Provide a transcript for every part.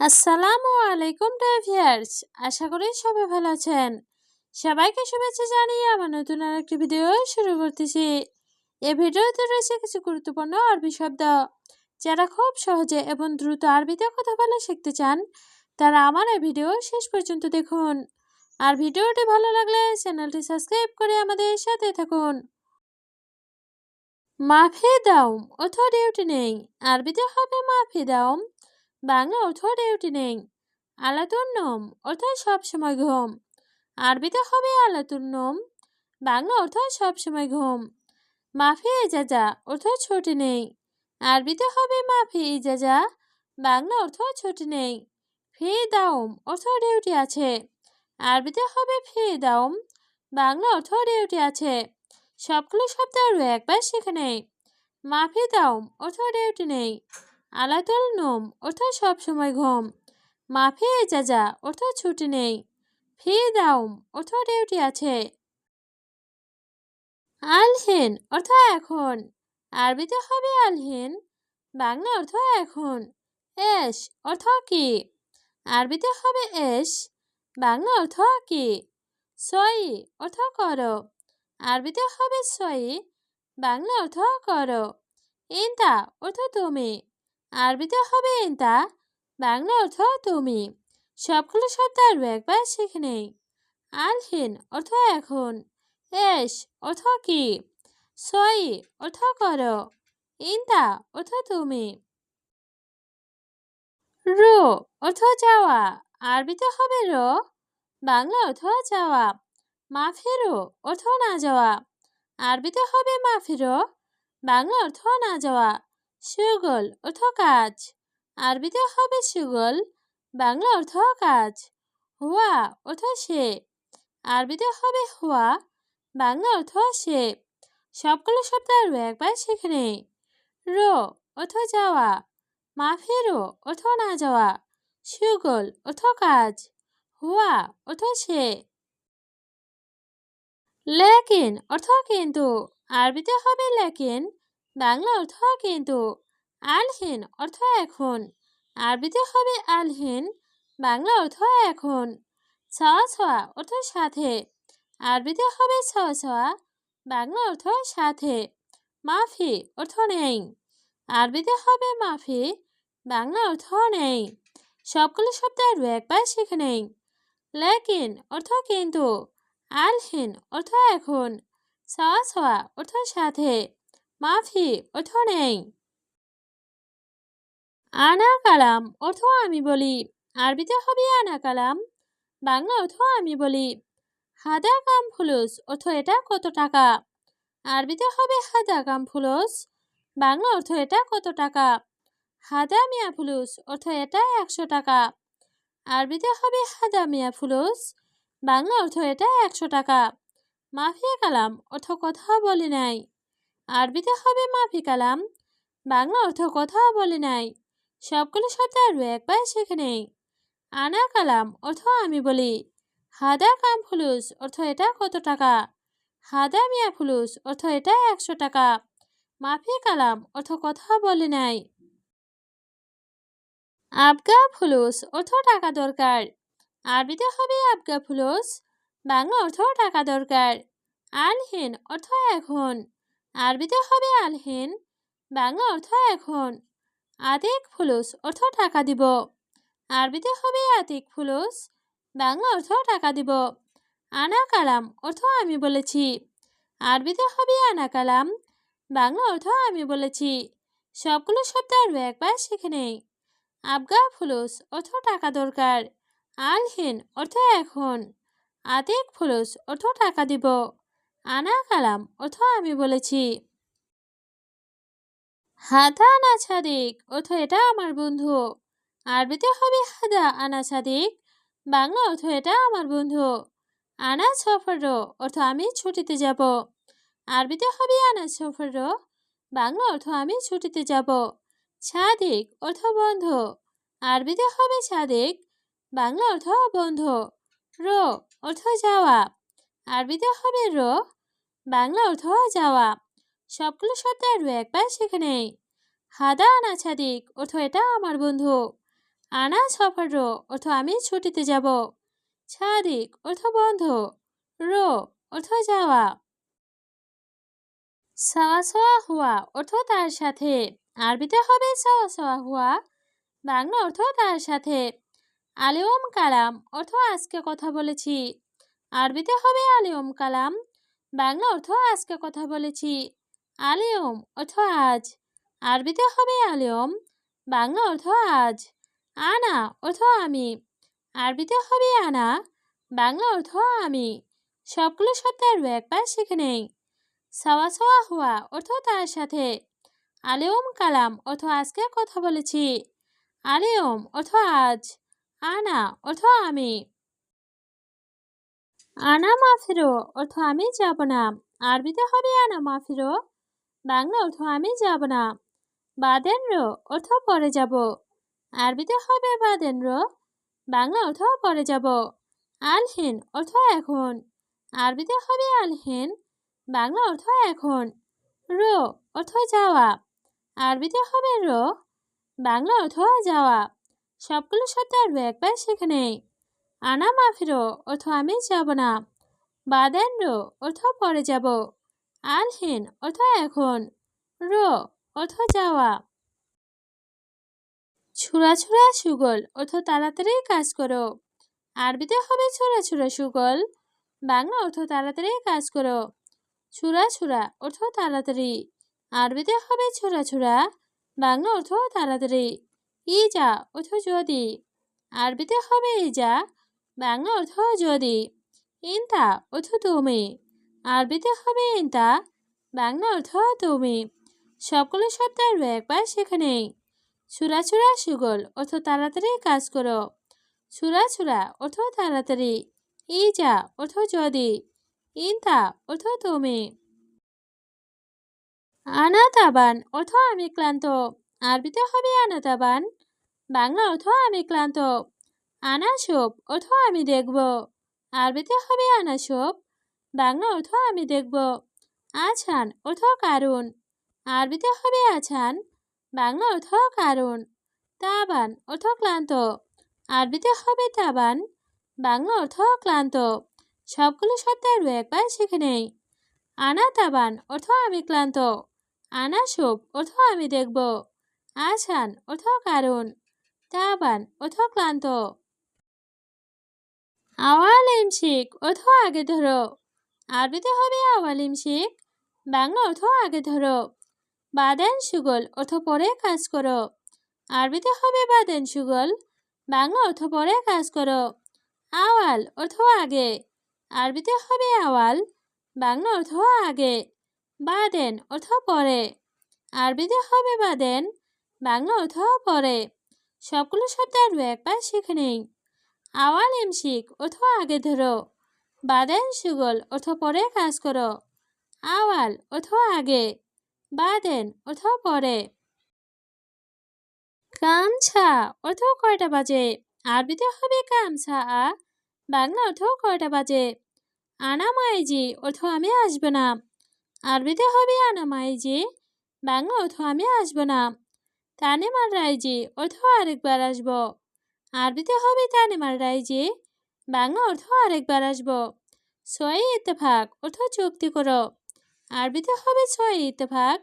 আসসালামু আলাইকুম ড্রাইভিয়ার্স আশা করি সবাই ভালো আছেন। সবাইকে শুভেচ্ছা জানিয়ে আমার নতুন আরেকটি ভিডিও শুরু করতেছি। এ ভিডিওতে রয়েছে কিছু গুরুত্বপূর্ণ আরবি শব্দ, যারা খুব সহজে এবং দ্রুত আরবিতে কথা বলা শিখতে চান, তারা আমার এই ভিডিও শেষ পর্যন্ত দেখুন। আর ভিডিওটি ভালো লাগলে চ্যানেলটি সাবস্ক্রাইব করে আমাদের সাথে থাকুন। মাফি দাউম অথবা ডিউটি নেই, আরবিতে হবে মাফি দাউম বাংলা অর্থ ডিউটি নেই আলাতুর নোম অর্থাৎ সবসময় ঘুম। আরবিতে হবে আলাতুর নোম বাংলা অর্থ সবসময় ঘুম। মাফি ইজাজা অর্থাৎ ছুটি নেই। আরবিতে হবে মাফি ইজাজা বাংলা অর্থ ছুটি নেই। ফি দাউম অর্থ ডিউটি আছে। আরবিতে হবে ফি দাউম বাংলা অর্থ ডিউটি আছে। সবগুলো শব্দ আরও একবার শিখে নেই। মাফি দাউম অর্থ ডিউটি নেই। আলাতুল নোম অর্থাৎ সবসময় ঘুম। মাফি এজাজা অর্থাৎ ছুটি নেই। ফি দাউম অর্থাৎ ডিউটি আছে। আলহিন অর্থাৎ এখন। আরবিতে হবে আলহিন, বাংলা অর্থ এখন। এস, অর্থ কি? আরবিতে হবে এস, বাংলা অর্থ কি? সই, অর্থ করো। আরবিতে হবে সই, বাংলা অর্থ করো। ইন্তা অর্থ তুমি। আরবিতে হবে ইন্তা বাংলা অর্থ তুমি। সবগুলো শব্দ আরও একবার শিখে নেই। আলহিন অর্থ এখন। এস অর্থ কি? সই অর্থ করো। ইন্তা অর্থ তুমি। রো অর্থ যাওয়া আরবিতে হবে রো। বাংলা অর্থ যাওয়া মাফিরো অর্থ না যাওয়া। আরবিতে হবে মাফিরো। বাংলা অর্থ না যাওয়া। সুগল, অর্থ কাজ। আরবিতে হবে সুগল, বাংলা অর্থ কাজ। হুয়া, অর্থ সে। আরবিতে হবে হুয়া, বাংলা অর্থ সে। সবগুলো শব্দ আরও একবার শিখে নেই। রো, অর্থ যাওয়া। মাফেরো অর্থ না যাওয়া। সুগল, অর্থ কাজ। হুয়া, অর্থ সে। লেকিন, অর্থ কিন্তু। আরবিতে হবে লেকিন বাংলা অর্থ কিন্তু আলহীন অর্থ এখন। আরবিতে হবে আলহীন, বাংলা অর্থ এখন ছাওয়া ছাওয়া অর্থ সাথে। আরবিতে হবে ছাওয়া ছাওয়া বাংলা অর্থ সাথে। মাফি অর্থ নেই। আরবিতে হবে মাফি, বাংলা অর্থ নেই। সবগুলো শব্দ আরও একবার শিখে নেই। লেকিন অর্থ কিন্তু আলহীন অর্থ এখন ছাওয়া ছাওয়া অর্থ সাথে। মাফি অর্থ নেই আনা কালাম অর্থ আমি বলি আরবিতে হবে আনা কালাম বাংলা অর্থ আমি বলি হাদা কাম ফুলুস অর্থ এটা কত টাকা আরবিতে হবে হাদা কাম ফুলুস বাংলা অর্থ এটা কত টাকা হাদা মিয়া ফুলুস অর্থ এটা একশো টাকা আরবিতে হবে হাদা মিয়া ফুলুস বাংলা অর্থ এটা একশো টাকা মাফিয়া কালাম অর্থ কথা বলি নাই আরবিতে হবে মাফি কালাম। বাংলা অর্থ কথা বলে নাই। সবগুলো শব্দ আরও একবার শেখে নেই। আনা কালাম অর্থ আমি বলি। হাদা কাম ফুলুস অর্থ এটা কত টাকা? হাদা মিয়া ফুলুস অর্থ এটা একশো টাকা। মাফি কালাম অর্থ কথা বলে নাই। আবগা ফুলুস অর্থ টাকা দরকার। আরবিতে হবে আবগা ফুলুস। বাংলা অর্থ টাকা দরকার। আলহীন অর্থ এখন। আরবিতে হবে আলহেন, বাংলা অর্থ এখন আতিক ফুলুস, অর্থ টাকা দিব। আরবিতে হবে আতিক ফুলুস, বাংলা অর্থ টাকা দিব। আনা কালাম, অর্থ আমি বলেছি। আরবিতে হবে আনা কালাম, বাংলা অর্থ আমি বলেছি। সবগুলো শব্দ আরও একবার শিখে নেই। আবগা ফুলুস, অর্থ টাকা দরকার। আলহীন, অর্থ এখন। আতিক ফুলুস, অর্থ টাকা দিব। আনা কালাম অর্থ আমি বলেছি। হাদা আনা ছাদিক অর্থ এটা আমার বন্ধু। আরবিতে হবে হাদা আনা ছাদিক বাংলা অর্থ এটা আমার বন্ধু। আনা সফর অর্থ আমি ছুটিতে যাব। আরবিতে হবে আনা সফর বাংলা অর্থ আমি ছুটিতে যাব। ছাদিক অর্থ বন্ধু। আরবিতে হবে ছাদিক বাংলা অর্থ বন্ধু। রো অর্থ যাওয়া। আরবিতে হবে রো। বাংলা অর্থ যাওয়া। সবগুলো শব্দ আরও একবার সেখানে হাদা আনা ছাদিক অর্থ এটা আমার বন্ধু। আনা সফর রো অর্থ আমি ছুটিতে যাব। ছাদিক অর্থ বন্ধ। রো অর্থ যাওয়া। সাওয়া সাওয়া হুয়া অর্থ তার সাথে। আরবিতে হবে সাওয়া সাওয়া হুয়া। বাংলা অর্থ তার সাথে। আলিয়ম কালাম অর্থ আজকে কথা বলেছি। আরবিতে হবে আলিয়ম কালাম। বাংলা অর্থ আজকে কথা বলেছি। আলিয়ম অর্থ আজ। আরবিতে হবে আলিয়ম বাংলা অর্থ আজ। আনা অর্থ আমি। আরবিতে হবে আনা। বাংলা অর্থ আমি। সবগুলো শব্দের একবার শিখে নেই। সাওয়া সাওয়া হুয়া অর্থ তার সাথে। আলিয়ম কালাম অর্থ আজকে কথা বলেছি। আলিয়ম অর্থ আজ। আনা অর্থ আমি। আনা মাফিরো, অর্থ আমি যাব না। আরবিতে হবে আনা মাফিরো। বাংলা, অর্থ আমি যাব না। বাদেন্দ্র অর্থ পরে যাব। আরবিতে হবে বাদেন্দ্র বাংলা, অর্থ পরে যাব। আলহীন, অর্থ এখন। আরবিতে হবে আলহীন। বাংলা, অর্থ এখন। রো, অর্থ যাওয়া। আরবিতে হবে রো। বাংলা, অর্থ যাওয়া। সবগুলো শব্দ আর একবার শিখে নেই। আনা মাফিরো অর্থ আমি যাব না। বাদেন্দ্র অর্থ পরে যাব। আলহীন অর্থ এখন। রো অর্থ যাওয়া। ছুড়া ছুড়া সুগল অর্থ তাড়াতাড়ি কাজ করো। আরবিতে হবে ছোড়া ছোড়া সুগল। বাংলা অর্থ তাড়াতাড়ি কাজ করো। ছুড়া ছুড়া অর্থ তাড়াতাড়ি। আরবিতে হবে ছোড়া ছোড়া বাংলা অর্থ তাড়াতাড়ি। ইজা অর্থ যদি। আরবিতে হবে ইজা। বাংলা অর্থ যদি। ইনতা অর্থ তুমি। আরবিতে হবে ইনতা বাংলা অর্থ তুমি। সকল শব্দের একবার সেখানে। ছুরা ছুরা সুগল অর্থ তাড়াতাড়ি কাজ করো। ছুরা ছুরা অর্থ তাড়াতাড়ি। ইজা অর্থ যদি। ইনতা অর্থ তুমি। আনাতাবান অর্থ আমি ক্লান্ত। আরবিতে হবে আনাতাবান। বাংলা অর্থ আমি ক্লান্ত। আনাসব অর্থ আমি দেখব। আরবিতে হবে আনাসব বাংলা অর্থ আমি দেখব। আছান অর্থ কারণ আরবিতে হবে আছান। বাংলা অর্থ কারণ তাবান অর্থ ক্লান্ত। আরবিতে হবে তাবান। বাংলা অর্থ ক্লান্ত। সবগুলো শব্দ আরও একবার শিখে নেই। আনা তাবান অর্থ আমি ক্লান্ত। আনা শোক অর্থ আমি দেখব। আছান অর্থ কারণ তাবান অর্থ ক্লান্ত। আওয়াল ইমশিক অর্থ আগে ধরো। আরবিতে হবে আওয়ালিম ইমশিক, বাংলা অর্থ আগে ধরো। বাদেন সুগল অর্থ পরে কাজ করো। আরবিতে হবে বাদেন সুগল, বাংলা অর্থ পরে কাজ করো। আওয়াল অর্থ আগে। আরবিতে হবে আওয়াল, বাংলা অর্থ আগে। বাদেন অর্থ পরে। আরবিতে হবে বাদেন, বাংলা অর্থ পরে। সবগুলো শব্দ আরও একবার শিখে নেই। আওয়াল এমশিক অর্থ আগে ধরো। বাদেন সুগল অর্থ পরে কাজ করো। আওয়াল অর্থ আগে। বাদেন অর্থ পরে। কামছা অর্থ কয়টা বাজে? আরবিতে হবে কামছা আ বাংলা অর্থ কয়টা বাজে? আনা মাইজি অর্থ আমি আসব না। আরবিতে হবে আনা মাইজি বাংলা অর্থ আমি আসব না। তানেমার রাইজি অর্থ আরেকবার আসব। আরবিতে হবে তানেমার রাইজি বাংলা অর্থ আরেকবার আসব। ছয় ইত্তেফাক, অর্থ চুক্তি করো। আরবিতে হবে ছয় ইত্তেফাক,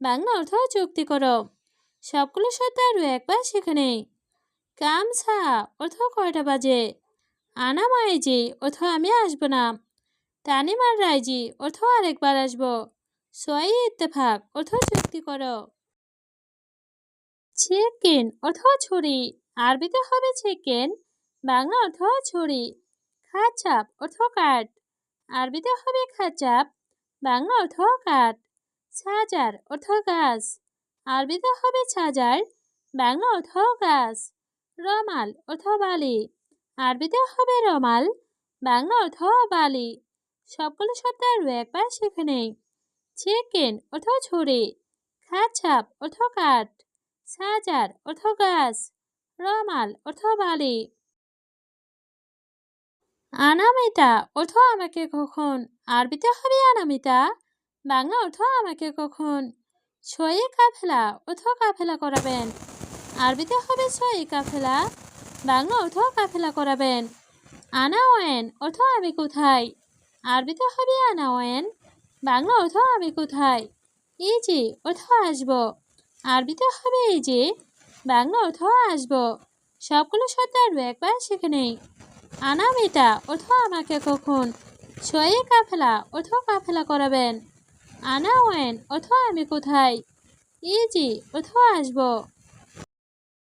বাংলা অর্থ চুক্তি করো। সবগুলো শব্দ আরও একবার সেখানে কামছা অর্থ কয়টা বাজে? আনা মাইজি অর্থ আমি আসব না। তানিমার রাইজি অর্থ আরেকবার আসব। সোয়াই ইত্তেফাক, অর্থ চুক্তি করো। চিকেন অর্থ ছুরি। আরবিতে হবে চিকেন, বাংলা অর্থ ছুরি, খাচাপ অর্থ কাঠ, আরবিতে হবে খাচাপ, বাংলা অর্থ কাঠ, ছাজার অর্থ গাছ, আরবিতে হবে ছাজার, বাংলা অর্থ গাছ, রমাল অর্থ বালি, আরবিতে হবে রমাল, বাংলা অর্থ বালি সবগুলো শব্দ আরও একবার শিখে নেই, চিকেন অর্থ ছুরি খাচ্ছাপ অর্থ কাঠ সাজার অর্থ গাছ রমাল অর্থ বালি। আনামিতা অর্থ আমাকে কখন? আরবিতে হবে আনামিতা বাংলা অর্থ আমাকে কখন? ছয়ে কাফেলা অর্থ কাফেলা করাবেন। আরবিতে হবে ছয় কাফেলা? বাংলা অর্থ কাফেলা করাবেন। আনা ওয়েন অর্থ আমি কোথায়? আরবিতে হবে আনা ওয়েন বাংলা অর্থ আমি কোথায়? এই যে অর্থ আসব। আরবিতে হবে এই যে বাংলা অর্থ আসব। সবগুলো শব্দ আরও একবার শিখে নেই আনা মেটা অর্থ আমাকে কখন। ছয়ে কাফেলা অর্থ কাফেলা করাবেন। আনা ওয়েন অর্থ আমি কোথায়। ইজি অর্থ আসব।